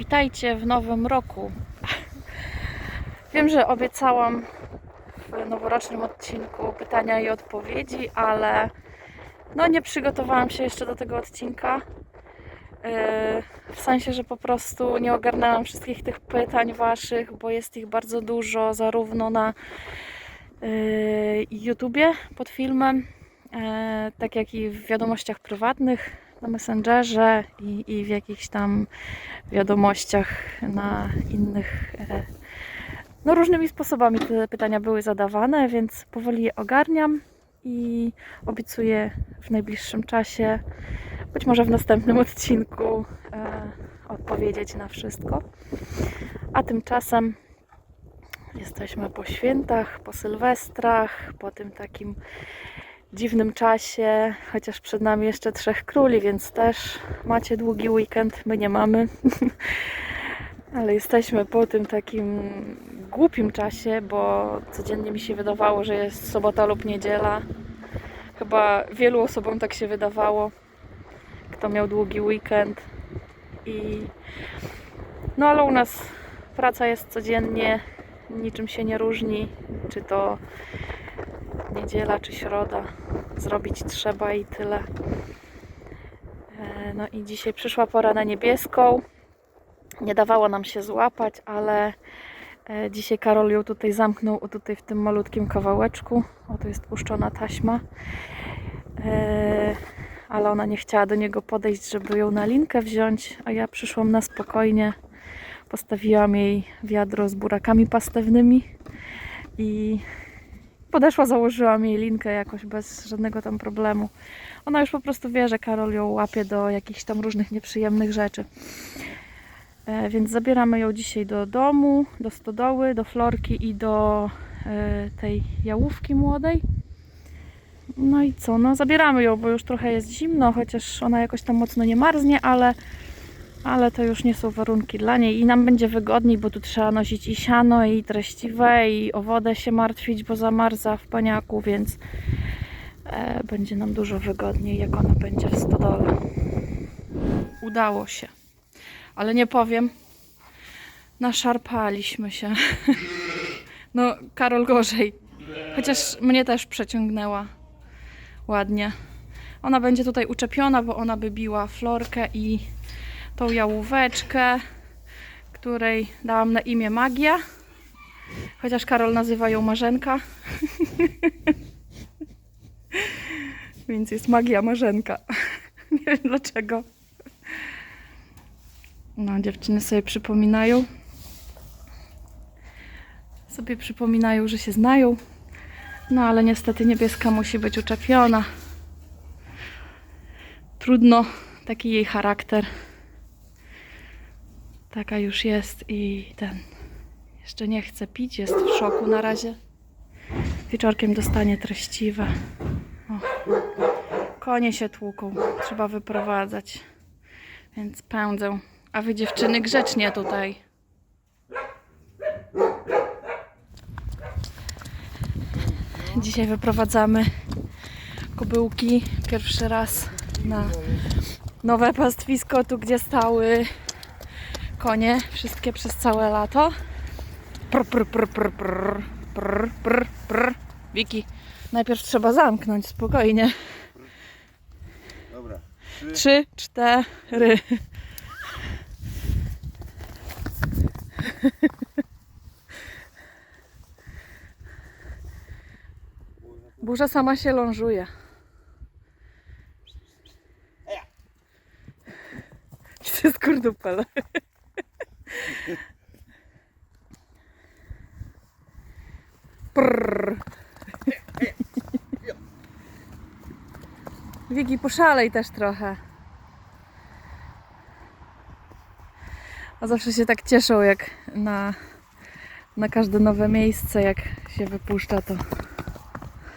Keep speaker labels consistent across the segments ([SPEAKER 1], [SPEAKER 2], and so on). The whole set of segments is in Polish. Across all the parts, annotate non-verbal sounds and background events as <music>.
[SPEAKER 1] Witajcie w nowym roku. Wiem, że obiecałam w noworocznym odcinku pytania i odpowiedzi, ale no nie przygotowałam się jeszcze do tego odcinka. Yy, W sensie, że po prostu nie ogarnęłam wszystkich tych pytań waszych, bo jest ich bardzo dużo, zarówno na yy, YouTubie pod filmem, yy, tak jak i w wiadomościach prywatnych na Messengerze i, i w jakichś tam wiadomościach na innych. e, No, różnymi sposobami te pytania były zadawane, więc powoli je ogarniam i obiecuję w najbliższym czasie, być może w następnym odcinku, e, odpowiedzieć na wszystko. A tymczasem jesteśmy po świętach, po sylwestrach, po tym takim dziwnym czasie, chociaż przed nami jeszcze Trzech Króli, więc też macie długi weekend, my nie mamy. <laughs> Ale jesteśmy po tym takim głupim czasie, bo codziennie mi się wydawało, że jest sobota lub niedziela. Chyba wielu osobom tak się wydawało, kto miał długi weekend. I no ale u nas praca jest codziennie, niczym się nie różni, czy to niedziela czy środa. Zrobić trzeba i tyle. E, No i dzisiaj przyszła pora na niebieską. Nie dawało nam się złapać, ale e, dzisiaj Karol ją tutaj zamknął tutaj w tym malutkim kawałeczku. O, tu jest puszczona taśma. E, Ale ona nie chciała do niego podejść, żeby ją na linkę wziąć, a ja przyszłam na spokojnie. Postawiłam jej wiadro z burakami pastewnymi i podeszła, założyłam jej linkę jakoś bez żadnego tam problemu. Ona już po prostu wie, że Karol ją łapie do jakichś tam różnych nieprzyjemnych rzeczy. E, więc zabieramy ją dzisiaj do domu, do stodoły, do florki i do e, tej jałówki młodej. No i co? No zabieramy ją, bo już trochę jest zimno, chociaż ona jakoś tam mocno nie marznie, ale, ale to już nie są warunki dla niej i nam będzie wygodniej, bo tu trzeba nosić i siano, i treściwe, i o wodę się martwić, bo zamarza w paniaku, więc e, będzie nam dużo wygodniej, jak ona będzie w stodole. Udało się, ale nie powiem, naszarpaliśmy się. <laughs> No, Karol gorzej, chociaż mnie też przeciągnęła ładnie. Ona będzie tutaj uczepiona, bo ona by biła florkę i tą jałóweczkę, której dałam na imię Magia. Chociaż Karol nazywa ją Marzenka. <laughs> Więc jest Magia Marzenka. <laughs> Nie wiem dlaczego. No, dziewczyny sobie przypominają. Sobie przypominają, że się znają. No, ale niestety niebieska musi być uczepiona. Trudno, taki jej charakter. Taka już jest i ten jeszcze nie chce pić, jest w szoku na razie. Wieczorkiem dostanie treściwe. O. Konie się tłuką, trzeba wyprowadzać. Więc pędzę. A wy dziewczyny grzecznie tutaj. Dzisiaj wyprowadzamy kubyłki pierwszy raz na nowe pastwisko, tu gdzie stały konie, wszystkie przez całe lato. Prr, prr, prr, prr, prr, prr, prr, prr. Wiki, najpierw trzeba zamknąć, spokojnie.
[SPEAKER 2] Dobra. Trzy.
[SPEAKER 1] Trzy, cztery. Burza sama się lążuje. To jest kurdupel. Prrr. Wigi, poszalej też trochę. A zawsze się tak cieszą, jak na, na każde nowe miejsce, jak się wypuszcza, to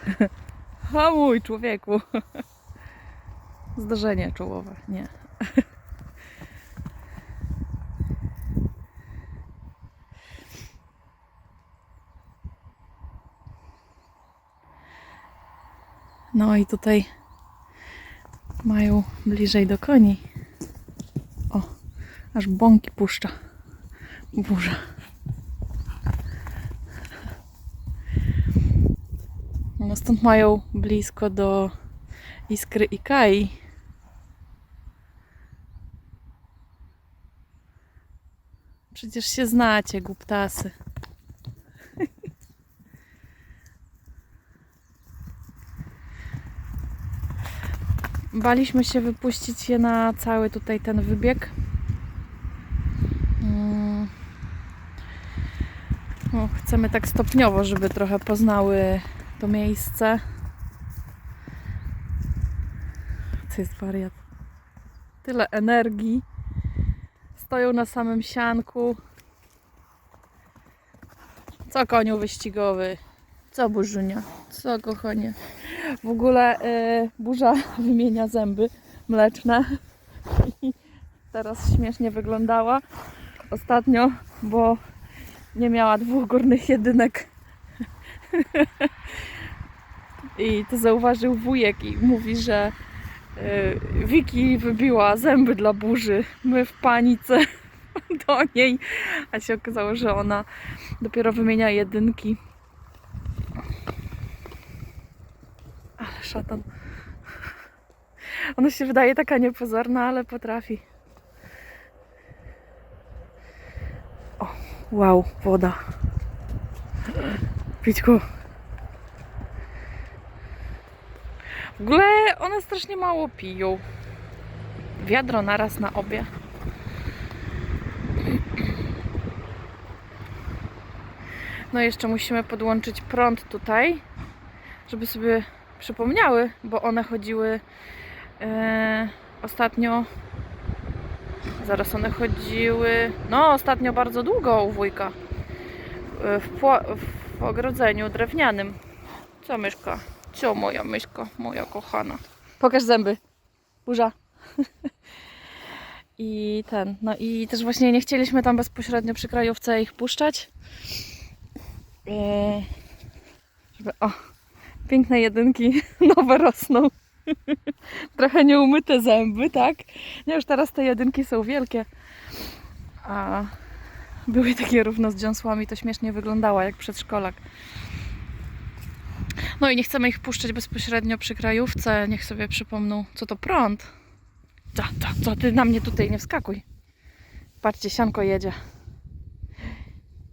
[SPEAKER 1] <laughs> hamuj człowieku. <laughs> Zdarzenie czołowe, nie. No i tutaj mają bliżej do koni. O, Aż bąki puszcza. Burza. No stąd mają blisko do Iskry i Kai. Przecież się znacie, głuptasy. Baliśmy się wypuścić je na cały tutaj ten wybieg. No, chcemy tak stopniowo, żeby trochę poznały to miejsce. To jest wariat. Tyle energii. Stoją na samym sianku. Co koniu wyścigowy? Co burzunia? Co kochanie? W ogóle y, burza <laughs> wymienia zęby mleczne. I <laughs> teraz śmiesznie wyglądała ostatnio, bo nie miała dwóch górnych jedynek. <laughs> I to zauważył wujek i mówi, że y, Wiki wybiła zęby dla burzy. My w panice do niej, a się okazało, że ona dopiero wymienia jedynki. Szatan. Ona się wydaje taka niepozorna, ale potrafi. O, wow, woda. Pićku. W ogóle one strasznie mało piją. Wiadro naraz na obie. No jeszcze musimy podłączyć prąd tutaj, żeby sobie przypomniały, bo one chodziły e, ostatnio. Zaraz one chodziły. No, ostatnio bardzo długo u wujka. E, W, w ogrodzeniu drewnianym. Co myszka? Co moja myszka, moja kochana? Pokaż zęby. Burza. <laughs> I ten, no i też właśnie nie chcieliśmy tam bezpośrednio przy krajówce ich puszczać. E, żeby, o, piękne jedynki, <laughs> nowe rosną. <laughs> Trochę nieumyte zęby, tak? Nie, już teraz te jedynki są wielkie. A były takie równo z dziąsłami, to śmiesznie wyglądała, jak przedszkolak. No i nie chcemy ich puszczać bezpośrednio przy krajówce. Niech sobie przypomną, co to prąd. Co, co, co ty na mnie tutaj nie wskakuj. Patrzcie, sianko jedzie.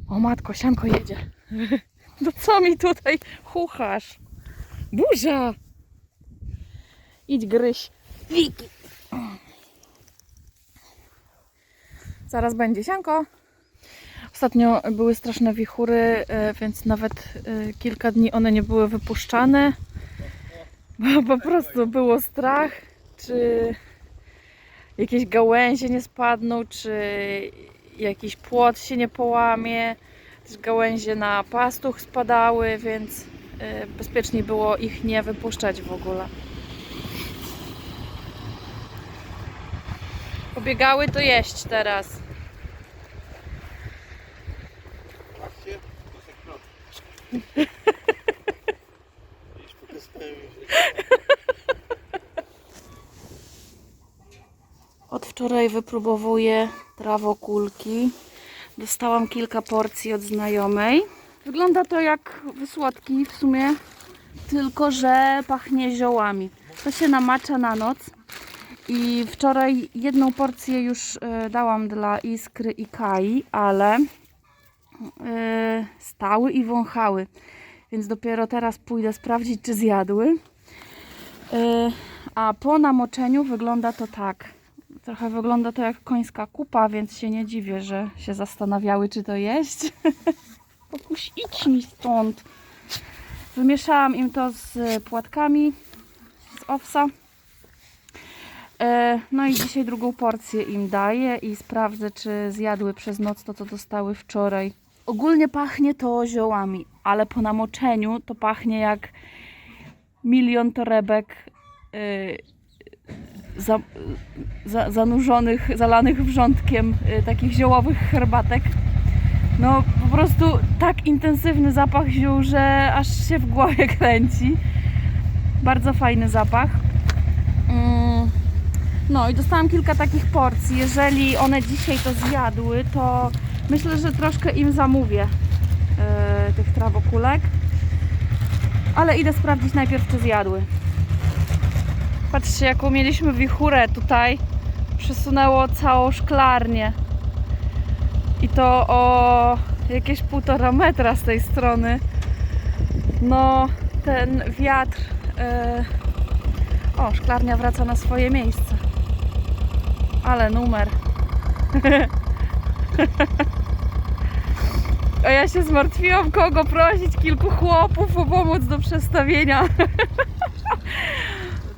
[SPEAKER 1] O matko, sianko jedzie. <laughs> No co mi tutaj chuchasz? Burza! Idź gryź. Wiki. Zaraz będzie sianko. Ostatnio były straszne wichury, e, więc nawet e, kilka dni one nie były wypuszczane. Bo po prostu było strach, czy jakieś gałęzie nie spadną, czy jakiś płot się nie połamie. Też gałęzie na pastuch spadały, więc bezpieczniej było ich nie wypuszczać w ogóle. Pobiegały to jeść teraz. Od wczoraj wypróbowuję trawokulki. Dostałam kilka porcji od znajomej. Wygląda to jak wysłodki w sumie, tylko że pachnie ziołami. To się namacza na noc. I wczoraj jedną porcję już e, dałam dla Iskry i Kai, ale e, stały i wąchały. Więc dopiero teraz pójdę sprawdzić, czy zjadły. E, A po namoczeniu wygląda to tak. Trochę wygląda to jak końska kupa, więc się nie dziwię, że się zastanawiały, czy to jeść. <laughs> Pokuś, idź mi stąd. Wymieszałam im to z płatkami z owsa. E, No i dzisiaj drugą porcję im daję i sprawdzę, czy zjadły przez noc to, co dostały wczoraj. Ogólnie pachnie to ziołami, ale po namoczeniu to pachnie jak milion torebek y, za, za, zanurzonych, zalanych wrzątkiem y, takich ziołowych herbatek. No po prostu tak intensywny zapach ziół, że aż się w głowie kręci. Bardzo fajny zapach. Mm, No i dostałam kilka takich porcji. Jeżeli one dzisiaj to zjadły, to myślę, że troszkę im zamówię yy, tych trawokulek. Ale idę sprawdzić najpierw, czy zjadły. Patrzcie, jaką mieliśmy wichurę tutaj. Przesunęło całą szklarnię. I to o jakieś półtora metra z tej strony. No, ten wiatr. Yy... O, szklarnia wraca na swoje miejsce. Ale numer. <laughs> A ja się zmartwiłam, kogo prosić, kilku chłopów o pomoc do przestawienia. <laughs>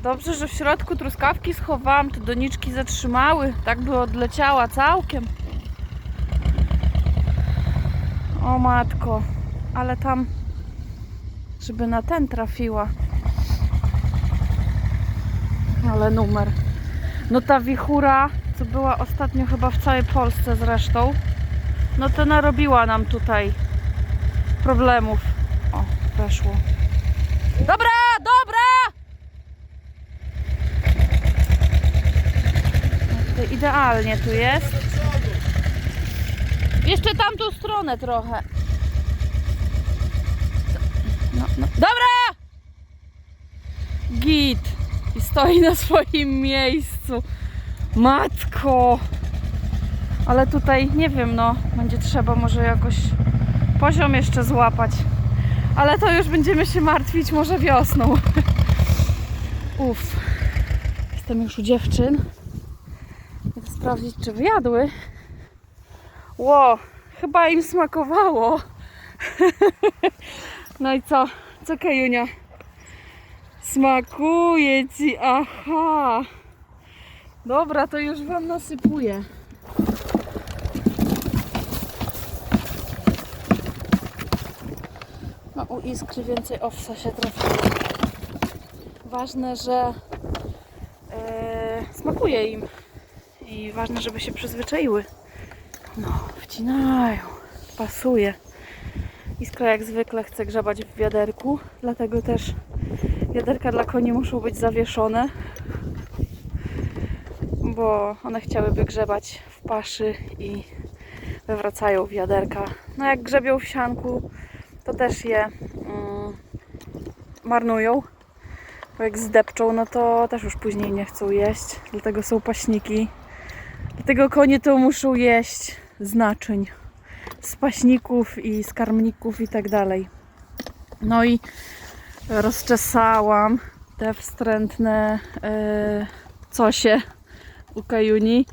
[SPEAKER 1] Dobrze, że w środku truskawki schowałam, to doniczki zatrzymały. Tak by odleciała całkiem. O matko, ale tam, żeby na ten trafiła. Ale numer. No ta wichura, co była ostatnio chyba w całej Polsce zresztą, no to narobiła nam tutaj problemów. O, weszło. Dobra, dobra! No idealnie tu jest. Jeszcze tamtą stronę trochę. No, no. Dobra! Git. I stoi na swoim miejscu. Matko! Ale tutaj nie wiem, no, będzie trzeba może jakoś poziom jeszcze złapać. Ale to już będziemy się martwić może wiosną. <laughs> Uff. Jestem już u dziewczyn. Idę sprawdzić, czy wyjadły. Ło, chyba im smakowało. <laughs> No i co? Co Kajunia? Smakuje ci, aha. Dobra, to już wam nasypuję. No u iskry więcej owsa się trafiło. Ważne, że e, smakuje im. I ważne, żeby się przyzwyczaiły. Wcinają. Pasuje. Iskra jak zwykle chce grzebać w wiaderku, dlatego też wiaderka dla koni muszą być zawieszone, bo one chciałyby grzebać w paszy i wywracają wiaderka. No jak grzebią w sianku, to też je mm, marnują, bo jak zdepczą, no to też już później nie chcą jeść, dlatego są paśniki. Dlatego konie to muszą jeść z naczyń, z paśników i z karmników i tak dalej. No i rozczesałam te wstrętne e, cosie u Kajuni.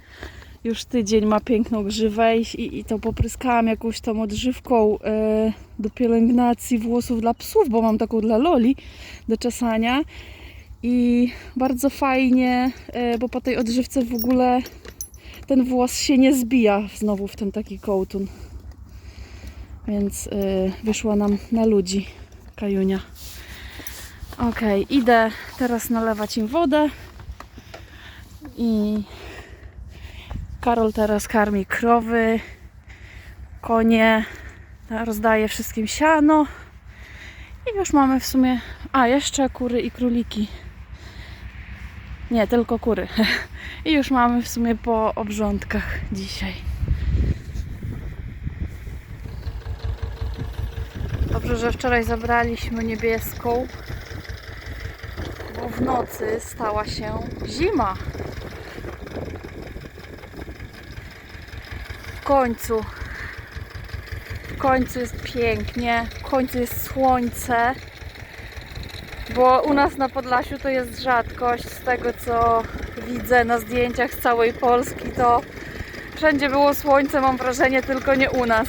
[SPEAKER 1] Już tydzień ma piękną grzywę i, i to popryskałam jakąś tą odżywką e, do pielęgnacji włosów dla psów, bo mam taką dla Loli do czesania. I bardzo fajnie, e, bo po tej odżywce w ogóle ten włos się nie zbija znowu w ten taki kołtun. Więc y, wyszła nam na ludzi kajunia. Ok, idę teraz nalewać im wodę. I Karol teraz karmi krowy, konie, rozdaje wszystkim siano. I już mamy w sumie. A, jeszcze kury i króliki. Nie, tylko kury. <laughs> I już mamy w sumie po obrządkach dzisiaj. Dobrze, że wczoraj zabraliśmy niebieską, bo w nocy stała się zima. W końcu. W końcu jest pięknie, w końcu jest słońce. Bo u nas na Podlasiu to jest rzadkość. Z tego co widzę na zdjęciach z całej Polski, to wszędzie było słońce, mam wrażenie, tylko nie u nas.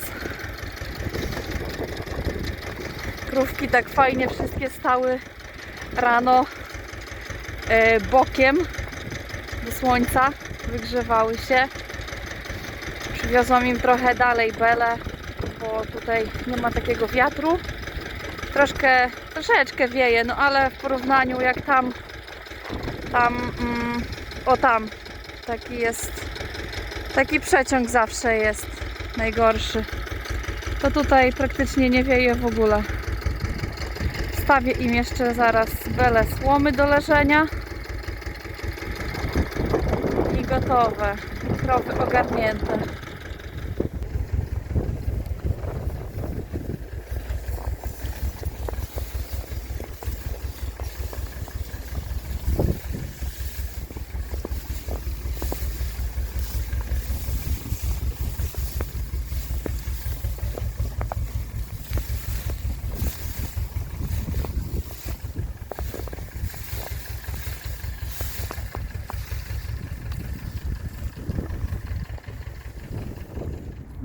[SPEAKER 1] Krówki tak fajnie wszystkie stały rano e, bokiem do słońca, wygrzewały się. Przywiozłam im trochę dalej belę, bo tutaj nie ma takiego wiatru. Troszkę, troszeczkę wieje, no ale w porównaniu jak tam, tam, mm, o tam, taki jest, taki przeciąg zawsze jest najgorszy. To tutaj praktycznie nie wieje w ogóle. Stawię im jeszcze zaraz belę słomy do leżenia. gotowe. Krowy ogarnięte.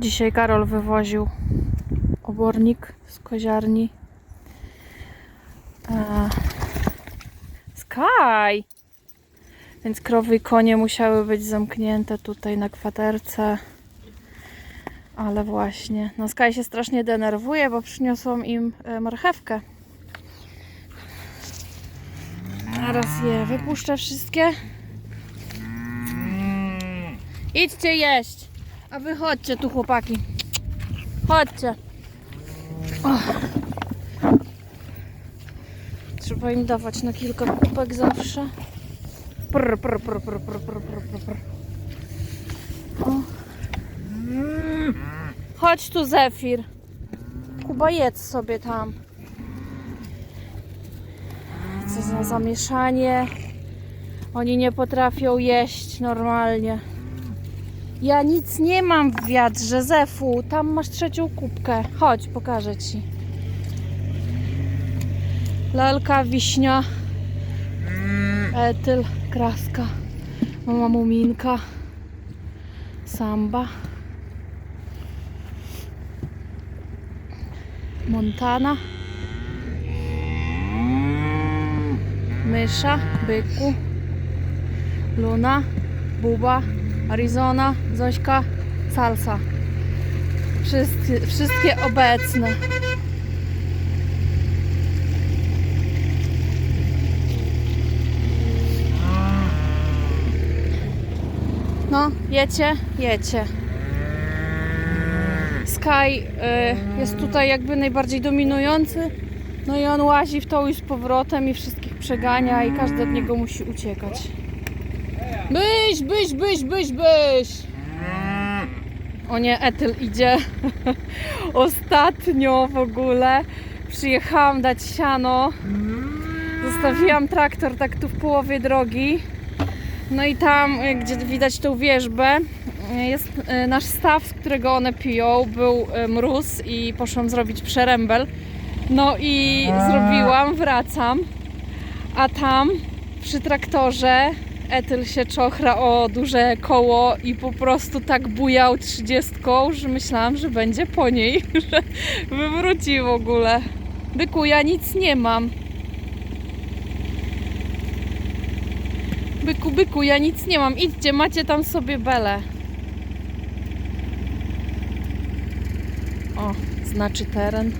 [SPEAKER 1] Dzisiaj Karol wywoził obornik z koziarni. E, Sky! Więc krowy i konie musiały być zamknięte tutaj na kwaterce. Ale właśnie, no Sky się strasznie denerwuje, bo przyniosłam im e, marchewkę. Zaraz je wypuszczę wszystkie. Idźcie jeść. A wy chodźcie tu chłopaki. Chodźcie. Trzeba im dawać na kilka kupek zawsze. Prr, prr, prr, prr, prr, prr, prr, prr. Chodź tu Zefir. Kuba jedz sobie tam. Co za zamieszanie. Oni nie potrafią jeść normalnie. Ja nic nie mam w wiadrze, Zefu. Tam masz trzecią kubkę. Chodź, pokażę ci. Lalka, wiśnia, etyl, kraska, mama muminka, samba, Montana, mysza, byku, luna, buba, Arizona, Zośka, salsa. Wszystkie, wszystkie obecne. No, jecie? Jecie. Sky y, jest tutaj jakby najbardziej dominujący. No i on łazi w to i z powrotem i wszystkich przegania i każdy od niego musi uciekać. Byś, byś, byś, byś, byś. O nie, Etyl idzie. <laughs> Ostatnio w ogóle przyjechałam dać siano. Zostawiłam traktor tak tu w połowie drogi. No i tam, gdzie widać tą wieżbę, jest y, nasz staw, z którego one piją. Był y, mróz i poszłam zrobić przerębel. No i zrobiłam, wracam. A tam przy traktorze Etyl się czochra o duże koło i po prostu tak bujał trzydziestką, że myślałam, że będzie po niej, <laughs> że wywróci w ogóle. Byku, ja nic nie mam. Byku, byku, ja nic nie mam. Idźcie, macie tam sobie belę. O, znaczy teren.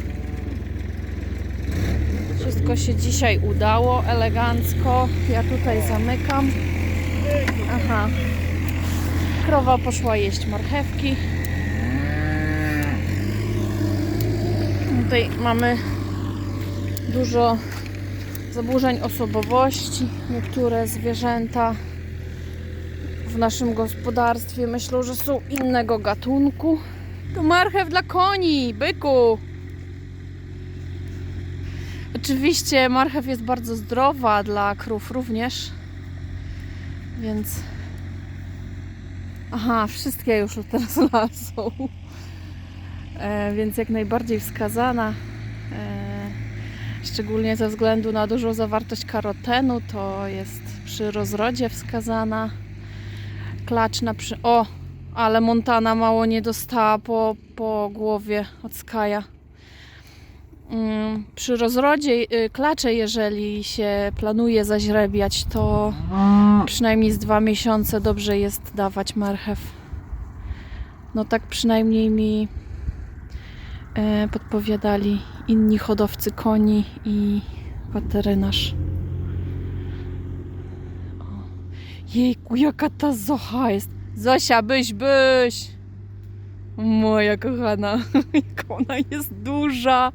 [SPEAKER 1] Wszystko się dzisiaj udało, elegancko. Ja tutaj zamykam. Aha. Krowa poszła jeść marchewki. Tutaj mamy dużo zaburzeń osobowości. Niektóre zwierzęta w naszym gospodarstwie myślą, że są innego gatunku. To marchew dla koni, byku. Oczywiście marchew jest bardzo zdrowa dla krów również. Więc. Aha, wszystkie już teraz <laughs> lasą. E, więc jak najbardziej wskazana. E, szczególnie ze względu na dużą zawartość karotenu, to jest przy rozrodzie wskazana. Klacz na przy. O! Ale Montana mało nie dostała po, po głowie od Skaja. Mm, Przy rozrodzie y, klacze, jeżeli się planuje zaźrebiać, to przynajmniej z dwa miesiące dobrze jest dawać marchew. No tak przynajmniej mi e, podpowiadali inni hodowcy koni i weterynarz. Jejku, jaka ta Zocha jest! Zosia, byś, byś! Moja kochana, <laughs> jak ona jest duża!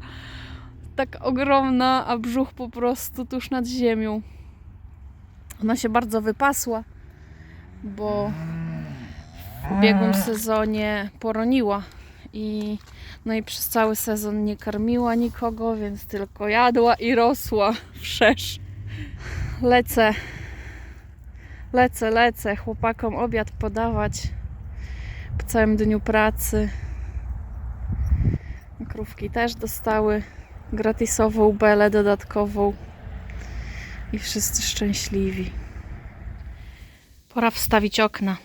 [SPEAKER 1] Tak ogromna, a brzuch po prostu tuż nad ziemią. Ona się bardzo wypasła. bo w ubiegłym sezonie poroniła i no i przez cały sezon nie karmiła nikogo, więc tylko jadła i rosła wszerz. Lecę, lecę, lecę chłopakom obiad podawać po całym dniu pracy. Krówki też dostały gratisową belę dodatkową i wszyscy szczęśliwi. Pora wstawić okna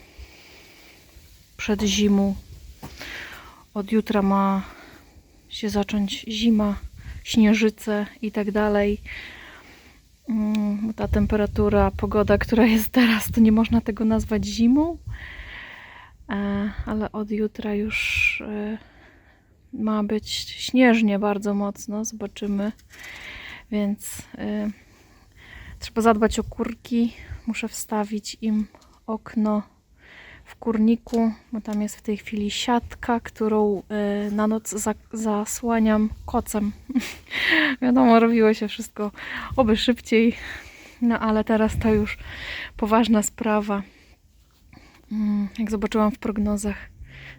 [SPEAKER 1] przed zimą. Od jutra ma się zacząć zima, śnieżyce i tak dalej. Mm, Ta temperatura, pogoda, która jest teraz, to nie można tego nazwać zimą, E, ale od jutra już e, ma być śnieżnie bardzo mocno, zobaczymy. Więc y, trzeba zadbać o kurki. Muszę wstawić im okno w kurniku, bo tam jest w tej chwili siatka, którą y, na noc za, zasłaniam kocem. <laughs> Wiadomo, robiło się wszystko oby szybciej, no ale teraz to już poważna sprawa. Mm, Jak zobaczyłam w prognozach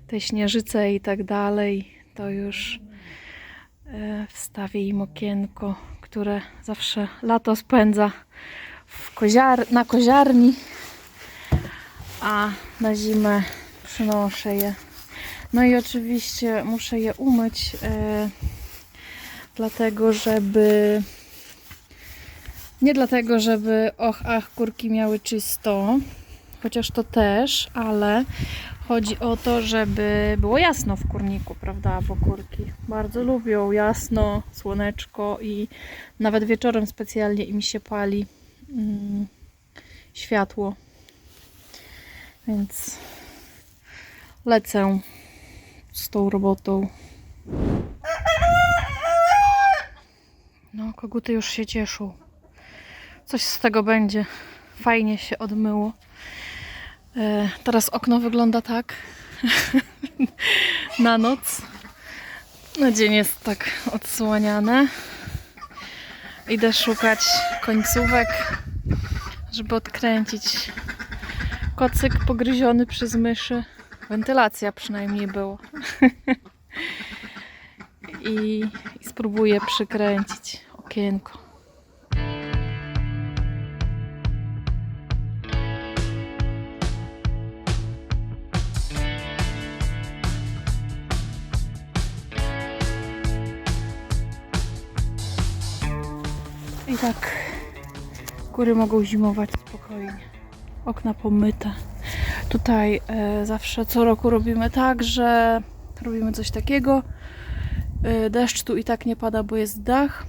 [SPEAKER 1] te śnieżyce i tak dalej, to już e, wstawię im okienko, które zawsze lato spędza koziar na koziarni, a na zimę przynoszę je. No i oczywiście muszę je umyć, e, dlatego żeby nie dlatego, żeby och, ach, kurki miały czysto, chociaż to też, ale Chodzi o to, żeby było jasno w kurniku, prawda? Bo kurki bardzo lubią jasno, słoneczko i nawet wieczorem specjalnie im się pali mm, światło. Więc lecę z tą robotą. No, koguty już się cieszą. Coś z tego będzie. Fajnie się odmyło. E, Teraz okno wygląda tak <laughs> na noc. Na dzień jest tak odsłaniane. Idę szukać końcówek, żeby odkręcić kocyk pogryziony przez myszy. Wentylacja przynajmniej była. <laughs> I, I spróbuję przykręcić okienko. Tak góry mogą zimować spokojnie. Okna pomyte. Tutaj e, zawsze co roku robimy tak, że robimy coś takiego. E, deszcz tu i tak nie pada, bo jest dach.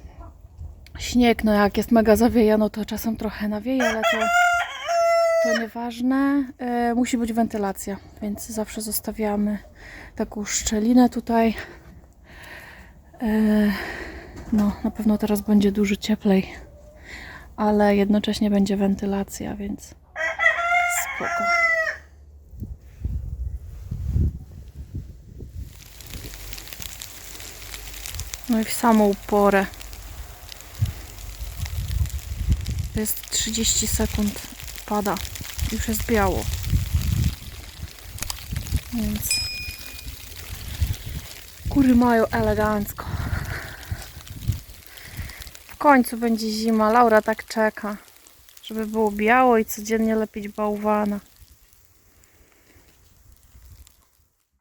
[SPEAKER 1] Śnieg, no jak jest mega zawieja, no to czasem trochę nawieje, ale to, to nieważne. E, musi być wentylacja, więc zawsze zostawiamy taką szczelinę tutaj. E, no, na pewno teraz będzie dużo cieplej, ale jednocześnie będzie wentylacja, więc spoko. No i w samą porę. To jest 30 sekund pada. Już jest biało. Więc kury mają elegancko. Końcu będzie zima. Laura tak czeka, żeby było biało i codziennie lepić bałwana.